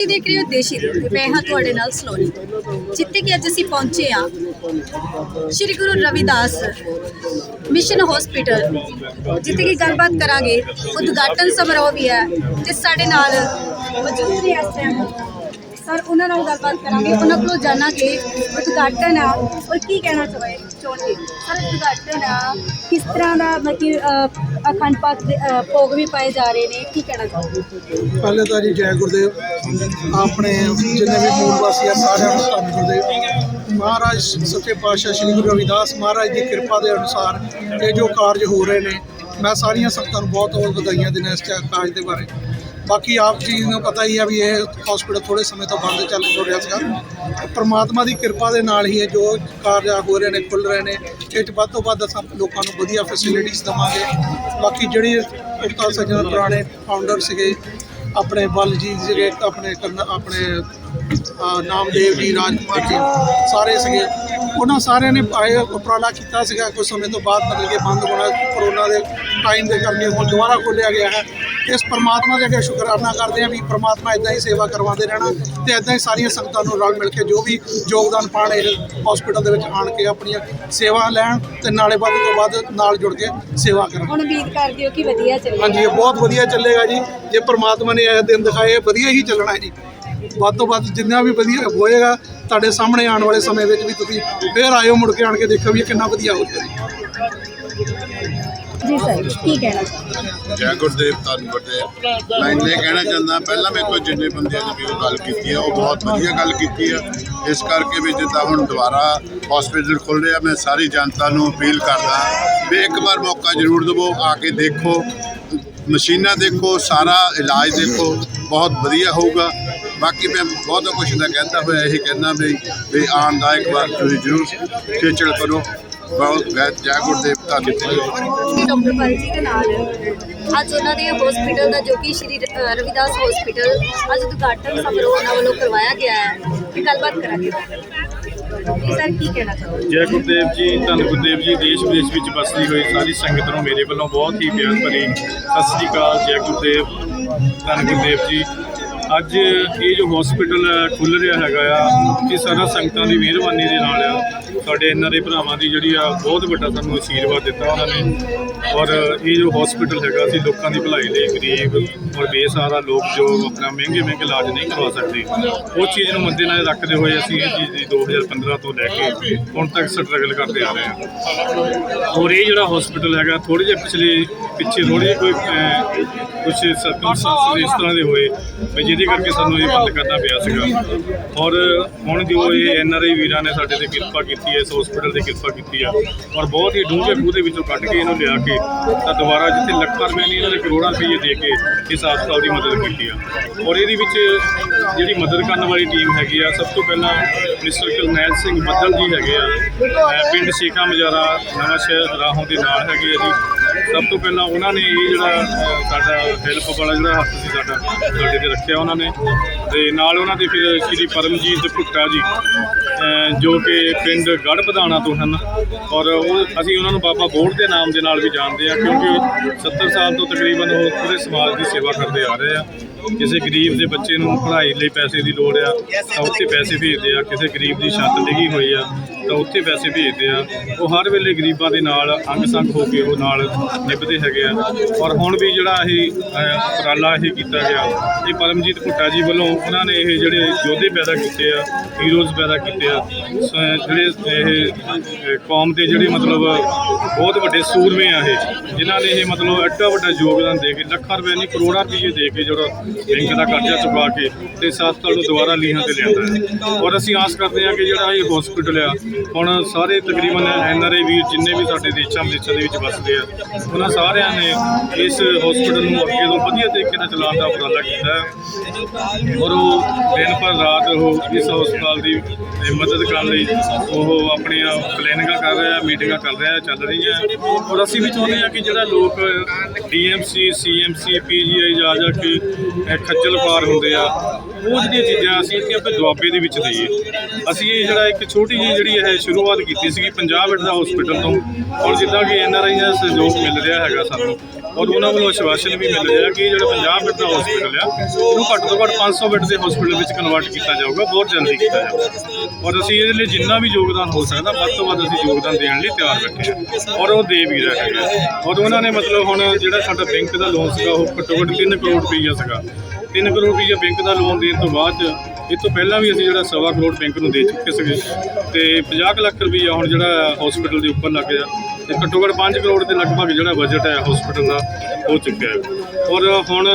ਤੁਸੀਂ ਦੇਖ ਰਹੇ ਹੋ ਦੇਸ਼ੀ ਦੁੱਧ ਮੈਂ ਹਾਂ ਤੁਹਾਡੇ ਨਾਲ ਸਲੋਨੀ। ਜਿੱਥੇ ਕਿ ਅੱਜ ਅਸੀਂ ਪਹੁੰਚੇ ਆ ਸ਼੍ਰੀ ਗੁਰੂ ਰਵਿਦਾਸ ਮਿਸ਼ਨ ਹਸਪੀਟਲ ਜਿੱਥੇ ਕਿ ਗੱਲਬਾਤ ਕਰਾਂਗੇ। ਉਦਘਾਟਨ ਸਮਾਰੋਹ ਵੀ ਹੈ ਤੇ ਸਾਡੇ ਨਾਲ ਮੌਜੂਦ ਨੇ ਇਸ ਟਾਈਮ ਸਰ ਉਹਨਾਂ ਨਾਲ ਗੱਲਬਾਤ ਕਰਾਂਗੇ। ਉਹਨਾਂ ਕੋਲੋਂ ਜਾਣਾਂਗੇ ਉਦਘਾਟਨ ਆ। ਔਰ ਕੀ ਕਹਿਣਾ ਚਾਹੇ ਚਾਹੁੰਦੇ ਸਰ ਉਦਘਾਟਨ ਕਿਸ ਤਰ੍ਹਾਂ ਦਾ ਮਤਲਬ ਅਖੰਡ ਪਾਠ ਦੇ, ਅ, ਭੋਗ ਵੀ ਪਾਏ ਜਾ ਰਹੇ ਨੇ ਕੀ ਕਹਿਣਾ ਚਾਹੋਗੇ? ਪਹਿਲੇ ਤਾਂ ਜੀ ਜੈ ਗੁਰਦੇਵ ਆਪਣੇ ਜਿੰਨੇ ਵੀ ਮੂਲ ਵਾਸੀ ਆ ਸਾਰਿਆਂ ਨੂੰ ਧੰਨ ਗੁਰਦੇਵ। ਮਹਾਰਾਜ ਸੱਚੇ ਪਾਤਸ਼ਾਹ ਸ੍ਰੀ ਗੁਰੂ ਰਵਿਦਾਸ ਮਹਾਰਾਜ ਦੀ ਕਿਰਪਾ ਦੇ ਅਨੁਸਾਰ ਇਹ ਜੋ ਕਾਰਜ ਹੋ ਰਹੇ ਨੇ ਮੈਂ ਸਾਰੀਆਂ ਸੰਗਤਾਂ ਨੂੰ ਬਹੁਤ ਬਹੁਤ ਵਧਾਈਆਂ ਦਿੰਦਾ ਇਸ ਕਾਰਜ ਦੇ ਬਾਰੇ। ਬਾਕੀ ਆਪ ਜੀ ਨੂੰ ਪਤਾ ਹੀ ਆ ਵੀ ਇਹ ਹਸਪੀਟਲ ਥੋੜੇ ਸਮੇਂ ਤੋਂ ਬੰਦ ਚੱਲ ਹੋ ਰਿਹਾ ਸੀਗਾ। ਪਰਮਾਤਮਾ ਦੀ ਕਿਰਪਾ ਦੇ ਨਾਲ ਹੀ ਇਹ ਜੋ ਕਾਰਜ ਹੋ ਰਹੇ ਨੇ ਖੁੱਲ ਰਹੇ ਨੇ, ਇਹ 'ਚ ਵੱਧ ਤੋਂ ਵੱਧ ਸਭ ਲੋਕਾਂ ਨੂੰ ਵਧੀਆ ਫੈਸਿਲਿਟੀਜ਼ ਦਵਾਂਗੇ। ਬਾਕੀ ਜਿਹੜੀ ਉਸਤਾਦ ਸੱਜਣ ਪੁਰਾਣੇ ਫਾਊਂਡਰ ਸੀਗੇ, ਆਪਣੇ ਬਲ ਜੀ ਜਿਹੜੇ ਆਪਣੇ ਕਰਨਾ, ਆਪਣੇ ਨਾਮਦੇਵ ਜੀ, ਰਾਜਕੁਮਾਰ ਜੀ, ਸਾਰੇ ਸੀਗੇ। ਉਹਨਾਂ ਸਾਰਿਆਂ ਨੇ ਆਏ, ਉਪਰਾਲਾ ਕੀਤਾ ਸੀਗਾ। ਕੁਝ ਸਮੇਂ ਤੋਂ ਬਾਅਦ ਮਤਲਬ ਕਿ ਬੰਦ ਹੋਣਾ ਕਰੋਨਾ ਦੇ ਟਾਈਮ ਦੇ ਕਰਕੇ ਹੁਣ ਦੁਬਾਰਾ ਖੋਲ੍ਹਿਆ ਗਿਆ ਹੈ। ਇਸ ਪਰਮਾਤਮਾ ਦੇ ਅੱਗੇ ਸ਼ੁਕਰਾਨਾ ਕਰਦੇ ਹਾਂ ਵੀ ਪਰਮਾਤਮਾ ਇਦਾਂ ਹੀ ਸੇਵਾ ਕਰਵਾਉਂਦੇ ਰਹਿਣਾ ਤੇ ਇਦਾਂ ਹੀ ਸਾਰੀਆਂ ਸੰਗਤਾਂ ਨੂੰ ਰਲ ਮਿਲ ਕੇ ਜੋ ਵੀ ਯੋਗਦਾਨ ਪਾਣ ਇਹ ਹਸਪੀਟਲ ਦੇ ਵਿੱਚ ਆਣ ਕੇ ਆਪਣੀਆਂ ਸੇਵਾ ਲੈਣ ਤੇ ਨਾਲੇ ਵੱਧ ਤੋਂ ਵੱਧ ਨਾਲ ਜੁੜ ਕੇ ਸੇਵਾ ਕਰਨ। ਹੁਣ ਉਮੀਦ ਕਰਦੇ ਹੋ ਕਿ ਵਧੀਆ ਚੱਲੇ ਹਾਂਜੀ ਇਹ ਬਹੁਤ ਵਧੀਆ ਚੱਲੇਗਾ ਜੀ। ਜੇ ਪ੍ਰਮਾਤਮਾ ਨੇ ਇਹ ਦਿਨ ਦਿਖਾਏ ਵਧੀਆ ਹੀ ਚੱਲਣਾ ਹੈ ਜੀ। ਵੱਧ ਤੋਂ ਵੱਧ ਜਿੰਨਾ ਵੀ ਵਧੀਆ ਹੋਏਗਾ ਤੁਹਾਡੇ ਸਾਹਮਣੇ ਆਉਣ ਵਾਲੇ ਸਮੇਂ ਵਿੱਚ ਵੀ ਤੁਸੀਂ ਫੇਰ ਆਇਓ ਮੁੜ ਕੇ ਆਣ ਕੇ ਦੇਖੋ ਵੀ ਕਿੰਨਾ ਵਧੀਆ ਹੋ ਗਿਆ ਜੀ ਸਰ, ਕੀ ਕਹਿਣਾ ਜੈ ਗੁਰਦੇਵ, ਧੰਨ ਗੁਰਦੇਵ। ਮੈਂ ਇਹ ਕਹਿਣਾ ਚਾਹੁੰਦਾ, ਪਹਿਲਾਂ ਮੇਰੇ ਕੋਲ ਜਿੰਨੇ ਬੰਦਿਆਂ ਨੇ ਵੀ ਗੱਲ ਕੀਤੀ ਆ, ਉਹ ਬਹੁਤ ਵਧੀਆ ਗੱਲ ਕੀਤੀ ਆ। ਇਸ ਕਰਕੇ ਵੀ ਜਿੱਦਾਂ ਹੁਣ ਦੁਬਾਰਾ ਹਸਪੀਟਲ ਖੁੱਲ ਰਿਹਾ, ਮੈਂ ਸਾਰੀ ਜਨਤਾ ਨੂੰ ਅਪੀਲ ਕਰਦਾ ਵੀ ਇੱਕ ਵਾਰ ਮੌਕਾ ਜ਼ਰੂਰ ਦਿਵੋ, ਆ ਕੇ ਦੇਖੋ। ਮਸ਼ੀਨਾਂ ਦੇਖੋ, ਸਾਰਾ ਇਲਾਜ ਦੇਖੋ, ਬਹੁਤ ਵਧੀਆ ਹੋਊਗਾ। ਬਾਕੀ ਮੈਂ ਬਹੁਤ ਕੁਝ ਦਾ ਕਹਿੰਦਾ ਹੋਇਆ, ਇਹ ਕਹਿੰਦਾ ਵੀ ਵੀ ਆਉਣ ਦਾ ਇੱਕ ਵਾਰ ਤੁਸੀਂ ਜ਼ਰੂਰ ਖੇਚਲ ਕਰੋ। ਬਹੁਤ ਜੈ ਗੁਰਦੇਵ ਧੰਨ ਗੁਰਦੇਵ ਡਾਕਟਰ ਪਾਲ ਜੀ ਦੇ ਨਾਲ। ਅੱਜ ਉਹਨਾਂ ਦੇ ਹਸਪੀਟਲ ਦਾ ਜੋ ਕਿ ਸ਼੍ਰੀ ਰਵਿਦਾਸ ਹਸਪੀਟਲ ਅੱਜ ਉਦਘਾਟਨ ਸਮਾਰੋਹ ਉਹਨਾਂ ਵੱਲੋਂ ਕਰਵਾਇਆ ਗਿਆ ਹੈ। ਤੇ ਗੱਲਬਾਤ ਕਰਾਂਗੇ। ਜੀ ਸਰ ਕੀ ਕਹਿਣਾ ਚਾਹੋਗੇ? ਜੈ ਗੁਰਦੇਵ ਜੀ ਧੰਨ ਗੁਰਦੇਵ ਜੀ ਦੇਸ਼ ਵਿਦੇਸ਼ ਵਿੱਚ ਵਸਦੀ ਹੋਈ ਸਾਰੀ ਸੰਗਤ ਨੂੰ ਮੇਰੇ ਵੱਲੋਂ ਬਹੁਤ ਹੀ ਪਿਆਰ ਭਰੀ ਸਤਿ ਸ੍ਰੀ ਅਕਾਲ ਜੈ ਗੁਰਦੇਵ ਧੰਨ ਗੁਰਦੇਵ ਜੀ। ਅੱਜ ਇਹ ਜੋ ਹਸਪੀਟਲ ਖੁੱਲ ਰਿਹਾ ਹੈਗਾ ਆ, ਇਹ ਸਾਰਾ ਸੰਗਤਾਂ ਦੀ ਮਿਹਰਬਾਨੀ ਦੇ ਨਾਲ ਆ। ਸਾਡੇ ਇਹਨਾਂ ਦੇ ਭਰਾਵਾਂ ਦੀ ਜਿਹੜੀ ਆ, ਬਹੁਤ ਵੱਡਾ ਸਾਨੂੰ ਆਸ਼ੀਰਵਾਦ ਦਿੱਤਾ ਉਹਨਾਂ ਨੇ। ਔਰ ਇਹ ਜੋ ਹਸਪੀਟਲ ਹੈਗਾ, ਅਸੀਂ ਲੋਕਾਂ ਦੀ ਭਲਾਈ ਲਈ ਗਰੀਬ ਔਰ ਬੇਸਹਾਰਾ ਲੋਕ ਜੋ ਆਪਣਾ ਮਹਿੰਗੇ ਮਹਿੰਗੇ ਇਲਾਜ ਨਹੀਂ ਕਰਵਾ ਸਕਦੇ, ਉਹ ਚੀਜ਼ ਨੂੰ ਮੱਦੇ ਨਾਲ ਰੱਖਦੇ ਹੋਏ ਅਸੀਂ ਇਹ ਚੀਜ਼ ਦੀ 2015 ਤੋਂ ਲੈ ਕੇ ਹੁਣ ਤੱਕ ਸਟਰਗਲ ਕਰਦੇ ਆ ਰਹੇ ਹਾਂ। ਔਰ ਇਹ ਜਿਹੜਾ ਹਸਪੀਟਲ ਹੈਗਾ ਥੋੜੇ ਜਿਹਾ ਪਿਛਲੇ, ਪਿੱਛੇ ਥੋੜੀ ਕੋਈ ਕੁਝ ਸਰਕਮਸਟੈਂਸ ਇਸ ਤਰ੍ਹਾਂ ਦੇ ਹੋਏ ਵੀ ਜਿਹਦੇ ਕਰਕੇ ਸਾਨੂੰ ਇਹ ਬੰਦ ਕਰਨਾ ਪਿਆ ਸੀਗਾ। ਔਰ ਹੁਣ ਜੋ ਇਹ ਐਨ ਆਰ ਆਈ ਵੀਰਾਂ ਨੇ ਸਾਡੇ ਤੇ ਕਿਰਪਾ ਕੀਤੀ ਹੈ, ਇਸ ਹਸਪੀਟਲ ਤੇ ਕਿਰਪਾ ਕੀਤੀ ਆ ਔਰ ਬਹੁਤ ਹੀ ਡੂੰਘੇ ਖੂਹ ਦੇ ਵਿੱਚੋਂ ਕੱਢ ਕੇ ਇਹਨੂੰ ਲਿਆ ਕੇ ਤਾਂ ਦੁਬਾਰਾ ਜਿੱਥੇ ਲੱਖਾਂ ਰੁਪਏ ਨਹੀਂ ਇਹਨਾਂ ਨੇ ਕਰੋੜਾਂ ਰੁਪਏ ਦੇ ਕੇ ਇਸ ਹਸਪਤਾਲ ਦੀ ਮਦਦ ਕੀਤੀ ਆ। ਔਰ ਇਹਦੇ ਵਿੱਚ ਜਿਹੜੀ ਮਦਦ ਕਰਨ ਵਾਲੀ ਟੀਮ ਹੈਗੀ ਆ, ਸਭ ਤੋਂ ਪਹਿਲਾਂ ਮਿਸਟਰ ਕਰਨੈਲ ਸਿੰਘ ਬੱਦਲ ਜੀ ਹੈਗੇ ਆ। ਪਿੰਡ ਸ਼ੇਖਾ ਮਜਾਰਾ ਨਵਾਂ ਸ਼ਹਿਰ ਰਾਹੋਂ ਦੇ ਨਾਲ ਹੈਗੇ ਆ ਜੀ। ਸਭ ਤੋਂ ਪਹਿਲਾਂ ਉਹਨਾਂ ਨੇ ਇਹ ਜਿਹੜਾ ਸਾਡਾ ਹੈਲਪ ਵਾਲਾ ਜਿਹੜਾ ਹੱਥ ਸੀ ਸਾਡਾ, ਸਾਡੇ ਤੇ ਰੱਖਿਆ ਉਹਨਾਂ ਨੇ। ਤੇ ਨਾਲ ਉਹਨਾਂ ਦੇ ਫਿਰ ਸ਼੍ਰੀ ਪਰਮਜੀਤ ਭੁੱਟਾ ਜੀ ਜੋ ਕਿ ਪਿੰਡ ਗੜ ਪਧਾਣਾ ਤੋਂ ਹਨ। ਔਰ ਉਹ, ਅਸੀਂ ਉਹਨਾਂ ਨੂੰ ਬਾਬਾ ਬੋੜ ਦੇ ਨਾਮ ਦੇ ਨਾਲ ਵੀ ਜਾਣਦੇ ਆ ਕਿਉਂਕਿ 70 ਸਾਲ ਤੋਂ ਤਕਰੀਬਨ ਉਹ ਪੂਰੇ ਸਮਾਜ ਦੀ ਸੇਵਾ ਕਰਦੇ ਆ ਰਹੇ ਆ। ਕਿਸੇ ਗਰੀਬ ਦੇ ਬੱਚੇ ਨੂੰ ਪੜ੍ਹਾਈ ਲਈ ਪੈਸੇ ਦੀ ਲੋੜ ਆ, ਤਾਂ ਉੱਥੇ ਪੈਸੇ ਭੇਜਦੇ ਆ। ਕਿਸੇ ਗਰੀਬ ਦੀ ਛੱਤ ਡਿੱਗੀ ਹੋਈ ਆ ਤਾਂ ਉੱਥੇ ਪੈਸੇ ਭੇਜਦੇ ਆ। ਉਹ ਹਰ ਵੇਲੇ ਗਰੀਬਾਂ ਦੇ ਨਾਲ ਅੰਗ ਸੰਗ ਹੋ ਕੇ ਉਹ ਨਾਲ ਨਿਭਦੇ ਹੈਗੇ ਆ। ਔਰ ਹੁਣ ਵੀ ਜਿਹੜਾ ਇਹ ਉਪਰਾਲਾ ਇਹ ਕੀਤਾ ਗਿਆ, ਇਹ ਪਰਮਜੀਤ ਭੁੱਟਾ ਜੀ ਵੱਲੋਂ ਉਹਨਾਂ ਨੇ ਇਹ ਜਿਹੜੇ ਯੋਧੇ ਪੈਦਾ ਕੀਤੇ ਆ ਹੀਰੋਜ਼ ਪੈਦਾ ਕੀਤੇ ਆ, ਸ- ਜਿਹੜੇ ਇਹ ਕੌਮ ਦੇ ਜਿਹੜੇ ਮਤਲਬ ਬਹੁਤ ਵੱਡੇ ਸੂਰਮੇ ਆ ਇਹ, ਜਿਨ੍ਹਾਂ ਨੇ ਇਹ ਮਤਲਬ ਐਡਾ ਵੱਡਾ ਯੋਗਦਾਨ ਦੇ ਕੇ, ਲੱਖਾਂ ਰੁਪਏ ਨਹੀਂ, ਕਰੋੜਾਂ ਰੁਪਏ ਦੇ ਕੇ ਜਿਹੜਾ ਬੈਂਕ ਦਾ ਕਰਜ਼ਾ ਚੁਕਾ ਕੇ ਤੇ ਹਸਪਤਾਲ ਨੂੰ ਦੁਬਾਰਾ ਲੀਹਾਂ ਤੇ ਲਿਆਂਦਾ ਹੈ। ਔਰ ਅਸੀਂ ਆਸ ਕਰਦੇ ਹਾਂ ਕਿ ਜਿਹੜਾ ਇਹ ਹਸਪੀਟਲ ਆ ਹੁਣ ਸਾਰੇ ਤਕਰੀਬਨ ਐਨ ਆਰ ਆਈ ਵੀਰ ਜਿੰਨੇ ਵੀ ਸਾਡੇ ਦੇਸ਼ਾਂ ਵਿਦੇਸ਼ਾਂ ਦੇ ਵਿੱਚ ਵੱਸਦੇ ਆ, ਉਹਨਾਂ ਸਾਰਿਆਂ ਨੇ ਇਸ ਹਸਪੀਟਲ ਨੂੰ ਅੱਗੇ ਤੋਂ ਵਧੀਆ ਤਰੀਕੇ ਨਾਲ ਚਲਾਉਣ ਦਾ ਉਪਰਾਲਾ ਕੀਤਾ ਹੈ। ਔਰ ਉਹ ਦਿਨ ਪਰ ਰਾਤ ਉਹ ਇਸ ਹਸਪਤਾਲ ਦੀ ਮਦਦ ਕਰਨ ਲਈ ਉਹ ਆਪਣੀਆਂ ਪਲੈਨਿੰਗਾਂ ਕਰ ਰਿਹਾ ਮੀਟਿੰਗਾਂ ਕਰ ਰਿਹਾ, ਚੱਲ ਰਹੀਆਂ। ਔਰ ਅਸੀਂ ਵੀ ਚਾਹੁੰਦੇ ਹਾਂ ਕਿ ਜਿਹੜਾ ਲੋਕ ਡੀਐਮਸੀ ਸੀਐਮਸੀ ਪੀਜੀਆਈ ਜਾ ਜਾ ਕੇ ਖੱਜਲ ਪਾਰ ਹੁੰਦੇ ਆ, ਉਹ ਜਿਹੜੀਆਂ ਚੀਜ਼ਾਂ ਅਸੀਂ ਇੱਥੇ ਆਪਣੇ ਦੁਆਬੇ ਦੇ ਵਿੱਚ ਦਈਏ। ਅਸੀਂ ਇਹ ਜਿਹੜਾ ਇੱਕ ਛੋਟੀ ਜਿਹੀ ਜਿਹੜੀ ਹੈ ਸ਼ੁਰੂਆਤ ਕੀਤੀ ਸੀਗੀ ਪੰਜਾਬ ਬੈੱਡ ਦਾ ਹਸਪੀਟਲ ਤੋਂ। ਔਰ ਜਿੱਦਾਂ ਕਿ ਐਨ ਆਰ ਆਈ ਦਾ ਸਹਿਯੋਗ ਮਿਲ ਰਿਹਾ ਹੈਗਾ ਸਾਨੂੰ, ਔਰ ਉਹਨਾਂ ਵੱਲੋਂ ਆਸ਼ਵਾਸਨ ਵੀ ਮਿਲ ਰਿਹਾ ਕਿ ਜਿਹੜਾ ਪੰਜਾਬ ਬੈੱਡ ਦਾ ਹਸਪੀਟਲ ਆ, ਉਹਨੂੰ ਘੱਟ ਤੋਂ ਘੱਟ 500 ਬੈੱਡ ਦੇ ਹਸਪੀਟਲ ਵਿੱਚ ਕਨਵਰਟ ਕੀਤਾ ਜਾਊਗਾ, ਬਹੁਤ ਜਲਦੀ ਕੀਤਾ ਜਾਊਗਾ। ਔਰ ਅਸੀਂ ਇਹਦੇ ਲਈ ਜਿੰਨਾ ਵੀ ਯੋਗਦਾਨ ਹੋ ਸਕਦਾ, ਵੱਧ ਤੋਂ ਵੱਧ ਅਸੀਂ ਯੋਗਦਾਨ ਦੇਣ ਲਈ ਤਿਆਰ ਬੈਠੇ ਹਾਂ। ਔਰ ਉਹ ਦੇ ਵੀ ਰਹੇ ਹੈਗੇ। ਔਰ ਉਹਨਾਂ ਨੇ ਮਤਲਬ ਹੁਣ ਜਿਹੜਾ ਸਾਡਾ ਬੈਂਕ ਦਾ ਲੋਨ ਸੀਗਾ, ਉਹ ਘੱਟੋ ਘੱਟ 3 ਕਰੋੜ ਰੁਪਈਆ ਸੀਗਾ। 3 ਕਰੋੜ ਰੁਪਈਆ ਬੈਂਕ ਦਾ ਲੋਨ ਦੇਣ ਤੋਂ ਬਾਅਦ ਇਹ ਤੋਂ ਪਹਿਲਾਂ ਵੀ ਅਸੀਂ ਜਿਹੜਾ ਸਵਾ ਕਰੋੜ ਬੈਂਕ ਨੂੰ ਦੇ ਚੁੱਕੇ ਸੀਗੇ ਤੇ 50 ਕੁ ਲੱਖ ਰੁਪਈਆ ਹੁਣ ਜਿਹੜਾ ਹਸਪੀਟਲ ਦੇ ਉੱਪਰ ਲੱਗ ਗਿਆ ਤੇ ਘੱਟੋ ਘੱਟ 5 ਕਰੋੜ ਦੇ ਲਗਭਗ ਜਿਹੜਾ ਬਜਟ ਹੈ ਹਸਪੀਟਲ ਦਾ ਹੋ ਚੁੱਕਿਆ ਹੈ। ਔਰ ਹੁਣ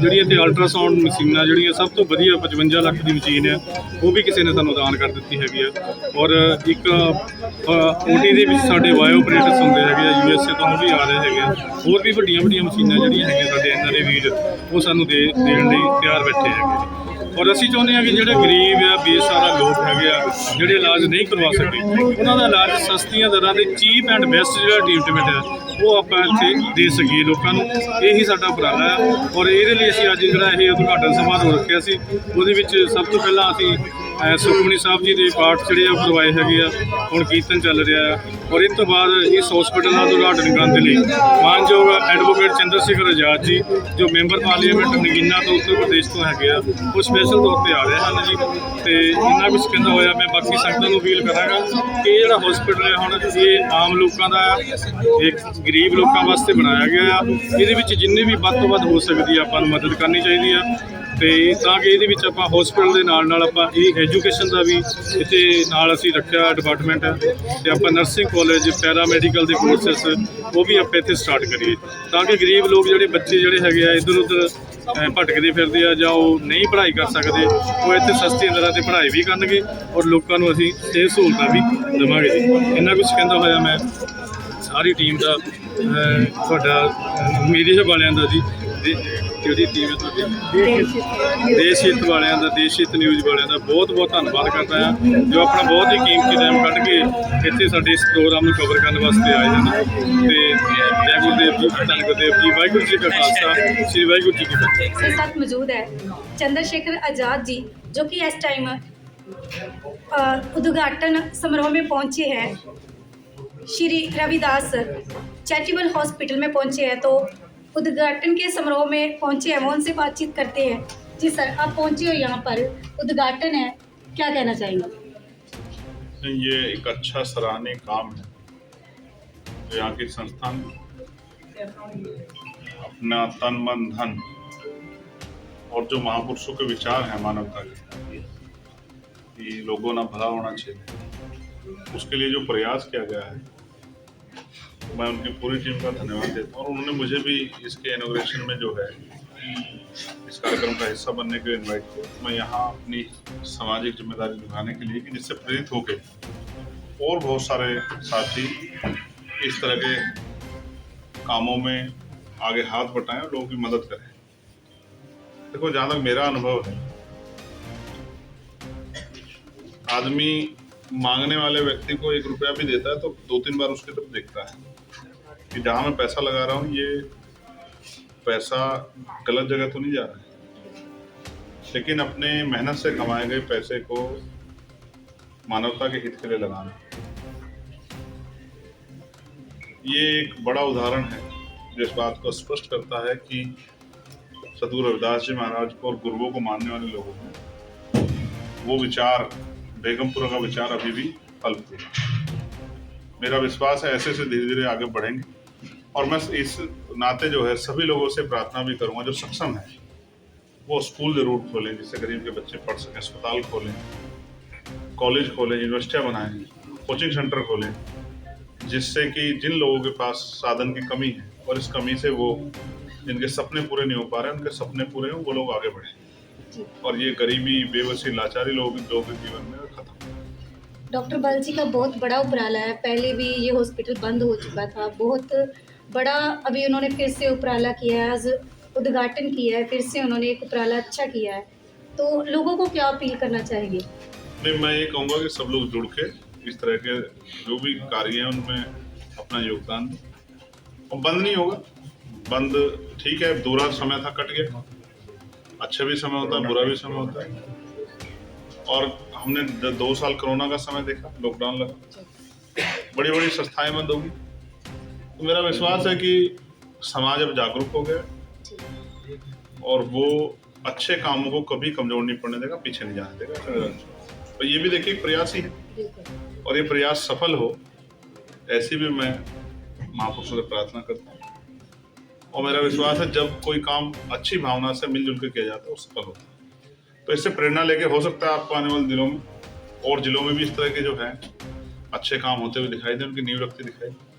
ਜਿਹੜੀਆਂ ਇੱਥੇ ਅਲਟਰਾਸਾਊਂਡ ਮਸ਼ੀਨਾਂ ਜਿਹੜੀਆਂ ਸਭ ਤੋਂ ਵਧੀਆ 55 ਲੱਖ ਦੀ ਮਸ਼ੀਨ ਹੈ, ਉਹ ਵੀ ਕਿਸੇ ਨੇ ਸਾਨੂੰ ਦਾਨ ਕਰ ਦਿੱਤੀ ਹੈਗੀ ਆ ਔਰ ਇੱਕ ਓਟੀ ਦੇ ਵਿੱਚ ਸਾਡੇ ਵਾਇਓ ਆਪਰੇਟਰਸ ਹੁੰਦੇ ਹੈਗੇ ਆ ਯੂਐਸਏ ਤੋਂ ਉਹ ਵੀ ਆ ਰਹੇ ਹੈਗੇ ਆ। ਹੋਰ ਵੀ ਵੱਡੀਆਂ ਵੱਡੀਆਂ ਮਸ਼ੀਨਾਂ ਜਿਹੜੀਆਂ ਹੈਗੀਆਂ ਸਾਡੇ ਇਹਨਾਂ ਦੇ ਵੀਰ, ਉਹ ਸਾਨੂੰ ਦੇ, ਦੇਣ ਲਈ ਤਿਆਰ ਬੈਠੇ ਹੈਗੇ ਔਰ ਅਸੀਂ ਚਾਹੁੰਦੇ ਹਾਂ ਕਿ ਜਿਹੜੇ ਗਰੀਬ ਆ, ਬੇਸਹਾਰਾ ਲੋਕ ਹੈਗੇ ਆ, ਜਿਹੜੇ ਇਲਾਜ ਨਹੀਂ ਕਰਵਾ ਸਕਦੇ ਉਹਨਾਂ ਦਾ ਇਲਾਜ ਸਸਤੀਆਂ ਦਰਾਂ ਦੇ ਚੀਪ ਐਂਡ ਬੈਸਟ ਜਿਹੜਾ ਟ੍ਰੀਟਮੈਂਟ ਹੈ, ਉਹ ਆਪਾਂ ਇੱਥੇ ਦੇ ਸਕੀਏ ਲੋਕਾਂ ਨੂੰ। ਇਹੀ ਸਾਡਾ ਉਪਰਾਲਾ ਹੈ ਔਰ ਇਹਦੇ ਲਈ ਅਸੀਂ ਅੱਜ ਜਿਹੜਾ ਇਹ ਉਦਘਾਟਨ ਸਮਾਰੋਹ ਰੱਖਿਆ ਸੀ, ਉਹਦੇ ਵਿੱਚ ਸਭ ਤੋਂ ਪਹਿਲਾਂ ਅਸੀਂ ਸੁਖਮਨੀ ਸਾਹਿਬ ਜੀ ਦੇ ਪਾਠ ਜਿਹੜੇ ਆ ਉਹ ਕਰਵਾਏ ਹੈਗੇ ਆ। ਹੁਣ ਕੀਰਤਨ ਚੱਲ ਰਿਹਾ ਆ। ਔਰ ਇਸ ਤੋਂ ਬਾਅਦ ਇਸ ਹਸਪੀਟਲ ਦਾ ਉਦਘਾਟਨ ਕਰਨ ਦੇ ਲਈ ਮਾਨਯੋਗ ਐਡਵੋਕੇਟ ਚੰਦਰ ਸ਼ੇਖਰ ਆਜ਼ਾਦ ਜੀ, ਜੋ ਮੈਂਬਰ ਪਾਰਲੀਮੈਂਟ ਨਗੀਨਾ ਤੋਂ ਉੱਤਰ ਪ੍ਰਦੇਸ਼ ਤੋਂ ਹੈਗੇ ਆ, ਉਹ ਸਪੈਸ਼ਲ ਤੌਰ ਤੇ ਆ ਰਹੇ ਹਨ ਜੀ। ਤੇ ਇੰਨਾ ਕੁਝ ਕਹਿੰਦਾ ਹੋਇਆ, ਮੈਂ ਬਾਕੀ ਸੰਗਤਾਂ ਨੂੰ ਅਪੀਲ ਕਰਾਂਗਾ ਕਿ ਇਹ ਜਿਹੜਾ ਹਸਪੀਟਲ ਹੈ ਹੁਣ, ਇਹ ਆਮ ਲੋਕਾਂ ਦਾ ਇੱਕ ਗਰੀਬ ਲੋਕਾਂ ਵਾਸਤੇ ਬਣਾਇਆ ਗਿਆ ਆ। ਇਹਦੇ ਵਿੱਚ ਜਿੰਨੇ ਵੀ ਵੱਧ ਤੋਂ ਵੱਧ ਹੋ ਸਕਦੀ ਆ, ਆਪਾਂ ਨੂੰ ਮਦਦ ਕਰਨੀ ਚਾਹੀਦੀ ਆ। ਤੇ ਤਾਂ ਕਿ ਇਹਦੇ ਵਿੱਚ ਆਪਾਂ ਹਸਪੀਟਲ ਦੇ ਨਾਲ ਨਾਲ ਆਪਾਂ ਇਹ ਐਜੂਕੇਸ਼ਨ ਦਾ ਵੀ ਇੱਥੇ ਨਾਲ ਅਸੀਂ ਰੱਖਿਆ ਡਿਪਾਰਟਮੈਂਟ ਤੇ ਆਪਾਂ ਨਰਸਿੰਗ ਕਾਲਜ ਪੈਰਾ ਮੈਡੀਕਲ ਦੇ ਕੋਰਸਸ ਉਹ ਵੀ ਆਪਾਂ ਇੱਥੇ ਸਟਾਰਟ ਕਰੀਏ। ਤਾਂ ਕਿ ਗਰੀਬ ਲੋਕ ਜਿਹੜੇ ਬੱਚੇ ਜਿਹੜੇ ਹੈਗੇ ਆ, ਇਧਰ ਉਧਰ ਭਟਕਦੇ ਫਿਰਦੇ ਆ ਜਾਂ ਉਹ ਨਹੀਂ ਪੜ੍ਹਾਈ ਕਰ ਸਕਦੇ, ਉਹ ਇੱਥੇ ਸਸਤੀਆਂ ਦਰਾਂ ਤੇ ਪੜ੍ਹਾਈ ਵੀ ਕਰਨਗੇ ਔਰ ਲੋਕਾਂ ਨੂੰ ਅਸੀਂ ਸਿਹਤ ਸਹੂਲਤਾਂ ਵੀ ਦੇਵਾਂਗੇ। ਜੀ ਇੰਨਾ ਕੁਝ ਕਹਿੰਦਾ ਹੋਇਆ ਮੈਂ, ਸਾਰੀ ਟੀਮ ਦਾ ਤੁਹਾਡਾ ਮੀਡੀਆ ਵਾਲਿਆਂ ਦਾ ਜੀ। ਦੇ- ਜਿਹੜੀ ਟੀਮ ਹੈ ਤੁਹਾਡੀ ਦੇਸ਼ ਹਿੱਤ ਵਾਲਿਆਂ ਦਾ ਦੇਸ਼ ਹਿੱਤ ਨਿਊਜ਼ ਵਾਲਿਆਂ ਦਾ ਬਹੁਤ ਬਹੁਤ ਧੰਨਵਾਦ ਕਰਦਾ ਹਾਂ ਜੋ ਆਪਣਾ ਬਹੁਤ ਹੀ ਕੀਮਤੀ ਟਾਈਮ ਕੱਢ ਕੇ ਇੱਥੇ ਸਾਡੇ ਇਸ ਪ੍ਰੋਗਰਾਮ ਨੂੰ ਕਵਰ ਕਰਨ ਵਾਸਤੇ ਆਏ ਹਨ ਤੇ ਜੈ ਗੁਰਦੇਵ ਜੀ ਧੰਨ ਗੁਰਦੇਵ ਜੀ ਵਾਹਿਗੁਰੂ ਜੀ ਕਾ ਖਾਲਸਾ ਸ੍ਰੀ ਵਾਹਿਗੁਰੂ ਜੀ ਕੀ ਫਤਿਹ के साथ मौजूद है चंद्रशेखर आजाद जी जो कि इस टाइम अ, उद्घाटन समारोह में पहुंचे हैं श्री रविदास चैरिटेबल हॉस्पिटल में पहुंचे हैं तो उद्घाटन के समारोह में पहुँचे हैं उनसे बातचीत करते हैं। जी सर, आप पहुँचे हो यहाँ पर। उद्घाटन है। क्या कहना चाहेंगे? ये एक अच्छा सराहनीय काम है। जो यहाँ की संस्थान अपना तन, मन, धन और जो महापुरुषों के विचार हैं मानवता के कि लोगों ना भला होना चाहिए। उसके लिए जो प्रयास किया गया है मैं उनकी पूरी टीम का धन्यवाद देता हूँ और उन्होंने मुझे भी इसके इनोग्रेशन में जो है इस कार्यक्रम का हिस्सा बनने के लिए इनवाइट किया। मैं यहाँ अपनी सामाजिक ज़िम्मेदारी निभाने के लिए कि जिससे प्रेरित होके और बहुत सारे साथी इस तरह के कामों में आगे हाथ बटाएँ और लोगों की मदद करें। देखो, जहाँ तक मेरा अनुभव है, आदमी मांगने वाले व्यक्ति को एक रुपया भी देता है तो दो तीन बार उसकी तरफ़ देखता है। कि जहाँ मैं पैसा लगा रहा हूँ, ये पैसा गलत जगह तो नहीं जा रहा है। लेकिन अपने मेहनत से कमाए गए पैसे को मानवता के हित के लिए लगाना। ये एक बड़ा उदाहरण है, जो इस बात को स्पष्ट करता है कि सदगुरु रविदास जी महाराज को और गुरुओं को मानने वाले लोगों को वो विचार, बेगमपुरा का विचार अभी भी है। मेरा विश्वास है ऐसे से धीरे धीरे आगे बढ़ेंगे। और मैं इस नाते जो है सभी लोगों से प्रार्थना भी करूँगा जो सक्षम है वो स्कूल ज़रूर खोलें जिससे गरीब के बच्चे पढ़ सकें अस्पताल खोलें कॉलेज खोलें यूनिवर्सिटियाँ बनाएँ कोचिंग सेंटर खोलें जिससे कि जिन लोगों के पास साधन की कमी है और इस कमी से वो जिनके सपने पूरे नहीं हो पा रहे उनके सपने पूरे हों वो लोग आगे बढ़ें। और ये गरीबी बेबसी लाचारी लोगों के लोगों के जीवन में खत्म। डॉक्टर बल जी का बहुत बड़ा उपराला है। पहले भी ये हॉस्पिटल बंद हो चुका था बहुत बड़ा, अभी उन्होंने फिर से उपराला किया है, आज उद्घाटन किया है, फिर से उन्होंने एक उपराला अच्छा किया है। तो लोगों को क्या अपील करना चाहिए नहीं, मैं ये कहूँगा कि सब लोग जुड़ के इस तरह के जो भी कार्य हैं, उनमें अपना योगदान। और बंद नहीं होगा। बंद ठीक है दूरा समय था, कट गया। अच्छा भी समय होता है बुरा भी समय होता। है और हमने दो साल कोरोना का समय देखा लॉकडाउन लगा। बड़ी बड़ी संस्थाएँ बंद होगी। मेरा विश्वास है कि समाज अब जागरूक हो गया और वो अच्छे कामों को कभी कमज़ोर नहीं पड़ने देगा, पीछे नहीं जाने देगा। तो ये भी देखिए प्रयास ही है। और ये प्रयास सफल हो, ऐसी भी मैं महापुरुषों से प्रार्थना करता हूँ। और मेरा विश्वास है, जब कोई काम अच्छी भावना से मिलजुल के किया जाता है, वो सफल होता है। तो इससे प्रेरणा लेके हो सकता है, आपको आने वाले दिनों में और जिलों में भी इस तरह के जो हैं, अच्छे काम होते हुए दिखाई दें, उनकी नींव रखते दिखाई दें।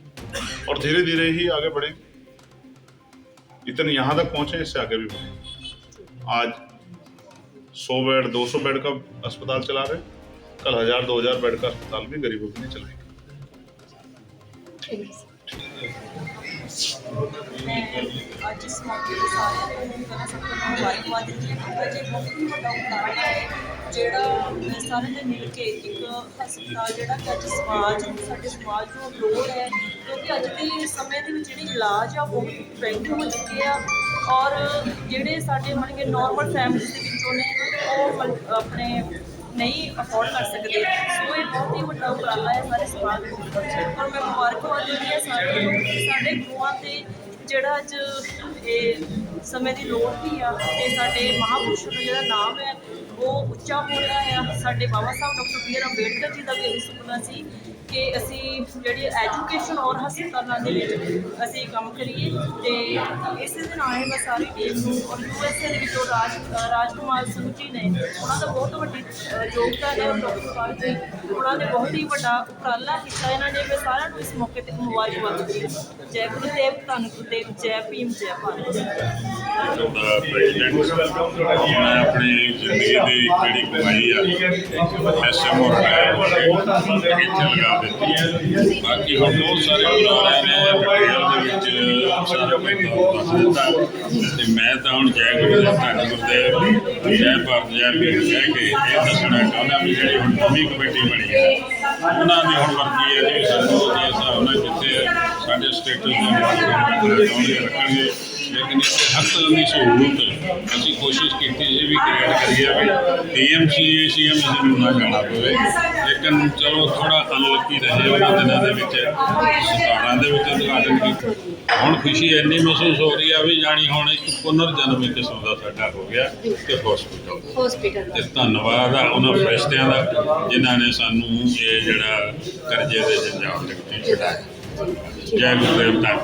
और धीरे धीरे ही आगे बढ़ेंगे इतने यहाँ तक पहुँचे, इससे आगे भी बढ़ेंगे आज सौ बेड, दो सौ बेड का अस्पताल चला रहे कल हज़ार, दो हज़ार बेड का अस्पताल भी गरीबों के लिए चलाएँगे। ਮੈਂ ਅੱਜ ਇਸ ਮੌਕੇ ਤੇ ਸਾਰਿਆਂ ਨੂੰ ਪਹਿਲਾਂ ਸਭ ਤੋਂ ਮੁਬਾਰਕਬਾਦ ਦਿੰਦੀ ਹਾਂ ਕਿਉਂਕਿ ਜੇ ਬਹੁਤ ਹੀ ਵੱਡਾ ਉਪਰਾਲਾ ਹੈ, ਜਿਹੜਾ ਸਾਰਿਆਂ ਨੇ ਮਿਲ ਕੇ ਇੱਕ ਹਸਪਤਾਲ ਜਿਹੜਾ ਕਿ ਅੱਜ ਸਮਾਜ ਨੂੰ ਸਾਡੇ ਸਮਾਜ ਨੂੰ ਲੋੜ ਹੈ, ਕਿਉਂਕਿ ਅੱਜ ਦੇ ਸਮੇਂ ਦੇ ਵਿੱਚ ਜਿਹੜੇ ਇਲਾਜ ਆ ਉਹ ਬਹੁਤ ਮਹਿੰਗੇ ਹੋ ਚੁੱਕੇ ਆ ਔਰ ਜਿਹੜੇ ਸਾਡੇ ਮਨ ਕੇ ਨਾਰਮਲ ਫੈਮਿਲੀ ਦੇ ਵਿੱਚੋਂ ਨੇ, ਉਹ ਆਪਣੇ ਨਹੀਂ ਅਫੋਰਡ ਕਰ ਸਕਦੇ। ਸੋ ਇਹ ਬਹੁਤ ਹੀ ਵੱਡਾ ਉਪਰਾਲਾ ਹੈ ਸਾਰੇ ਸਮਾਜ ਨੂੰ। ਔਰ ਮੈਂ ਮੁਬਾਰਕਬਾਦ ਦਿੰਦੀ ਹਾਂ ਸਾਰਿਆਂ ਨੂੰ ਸਾਡੇ ਗੁਰੂਆਂ ਤੇ ਜਿਹੜਾ ਅੱਜ ਇਹ ਸਮੇਂ ਦੀ ਲੋੜ ਵੀ ਆ ਤੇ ਸਾਡੇ ਮਹਾਪੁਰਸ਼ਾਂ ਦਾ ਜਿਹੜਾ ਨਾਮ ਹੈ, ਉਹ ਉੱਚਾ ਹੋ ਰਿਹਾ ਹੈ ਸਾਡੇ Baba Saheb doctor B R Ambedkar ji ਦਾ ਵੀ ਇਹੀ ਸੁਪਨਾ ਸੀ ਕਿ ਅਸੀਂ ਜਿਹੜੀ ਐਜੂਕੇਸ਼ਨ ਔਰ ਹਸਪਤਾਲਾਂ ਦੇ ਵਿੱਚ ਅਸੀਂ ਕੰਮ ਕਰੀਏ ਤੇ ਇਸੇ ਦੇ ਨਾਲ ਹੀ ਮੈਂ ਸਾਰੀ ਟੀਮ ਨੂੰ ਔਰ ਯੂਐਸਏ ਦੇ ਵਿੱਚੋਂ ਰਾਜ ਅ, ਰਾਜਕੁਮਾਰ ਸਿੰਘ ਜੀ ਨੇ ਉਹਨਾਂ ਦਾ ਬਹੁਤ ਵੱਡੀ ਯੋਗਦਾਨ ਹੈ ਡਾਕਟਰ ਪਾਲ ਜੀ ਉਹਨਾਂ ਨੇ ਬਹੁਤ ਹੀ ਵੱਡਾ ਉਪਰਾਲਾ ਕੀਤਾ। ਇਹਨਾਂ ਨੇ ਮੈਂ ਸਾਰਿਆਂ ਨੂੰ ਇਸ ਮੌਕੇ ਤੇ ਮੁਬਾਰਕਬਾਦ ਦਿੱਤੀ। ਜੈ ਗੁਰੂ ਦੇਵ ਧੰਨ ਗੁਰੂ ਦੇਵ ਜੈ ਭੀਮ ਜੈ ਭਾਰਤ। ਦਾ ਪ੍ਰੈਜ਼ੀਡੈਂਟ ਮੈਂ ਆਪਣੀ ਜ਼ਿੰਦਗੀ ਦੀ ਜਿਹੜੀ ਕਮਾਈ ਆ ਐਸਐਮਓ ਰਿਟਾਇਰ ਇੱਥੇ ਲਗਾ ਦਿੱਤੀ ਬਾਕੀ ਹੁਣ ਬਹੁਤ ਸਾਰੇ ਗੁਰਦੁਆਰਿਆਂ ਨੇ ਪਟਿਆਲਾ ਦੇ ਵਿੱਚ ਸਾਰਾ ਮੈਨੂੰ ਦੱਸ ਦਿੱਤਾ ਤੇ ਮੈਂ ਤਾਂ ਹੁਣ ਜੈ ਗੁਰੂ ਦੇ ਧੰਨ ਗੁਰਦੇਵ ਜੈ ਭਾਰਤ ਜੈ ਵੀਰ ਕਹਿ ਕੇ ਇਹ ਦੱਸਣਾ ਚਾਹੁੰਦਾ ਵੀ ਜਿਹੜੀ ਹੁਣ ਨਵੀਂ ਕਮੇਟੀ ਬਣੀ ਹੈ ਉਹਨਾਂ ਦੀ ਹੁਣ ਵਰਗੀ ਹੈ ਜੀ ਸਾਨੂੰ ਉਹਦੇ ਹਿਸਾਬ ਨਾਲ ਜਿੱਥੇ ਸਾਡੇ ਸਟੇਟਸ ਦੇ ਰੱਖਣਗੇ ਲੇਕਿਨ ਇੱਥੇ ਹਰ ਤਰ੍ਹਾਂ ਦੀ ਸਹੂਲਤ ਅਸੀਂ ਕੋਸ਼ਿਸ਼ ਕੀਤੀ ਇਹ ਵੀ ਕ੍ਰੀਏਟ ਕਰੀਏ ਵੀ ਡੀਐਮਸੀ ਏਸੀਐਮ ਨੂੰ ਨਾ ਜਾਣਾ ਪਵੇ। ਲੇਕਿਨ ਚਲੋ ਥੋੜਾ ਅਨਲੱਕੀ ਰਹੇ ਉਹਨਾਂ ਦਿਨਾਂ ਦੇ ਵਿੱਚ ਸਤਾਰਾਂ ਦੇ ਵਿੱਚ ਉਦਘਾਟਨ ਕੀਤਾ। ਹੁਣ ਖੁਸ਼ੀ ਇੰਨੀ ਮਹਿਸੂਸ ਹੋ ਰਹੀ ਆ ਵੀ ਜਾਣੀ ਹੁਣ ਇੱਕ ਪੁਨਰ ਜਨਮ ਇੱਕ ਕਿਸਮ ਦਾ ਸਾਡਾ ਹੋ ਗਿਆ ਤੇ ਹਸਪੀਟਲ ਹਸਪੀਟਲ ਤੇ ਧੰਨਵਾਦ ਆ ਉਹਨਾਂ ਫਰਿਸ਼ਤਿਆਂ ਦਾ ਜਿਨ੍ਹਾਂ ਨੇ ਸਾਨੂੰ ਇਹ ਜਿਹੜਾ ਕਰਜ਼ੇ ਦੇ ਜੰਜਾਲ ਵਿੱਚੋਂ ਛੁਡਾਇਆ। ਜੈ ਗੁਰਦੇਵ ਧੰਨ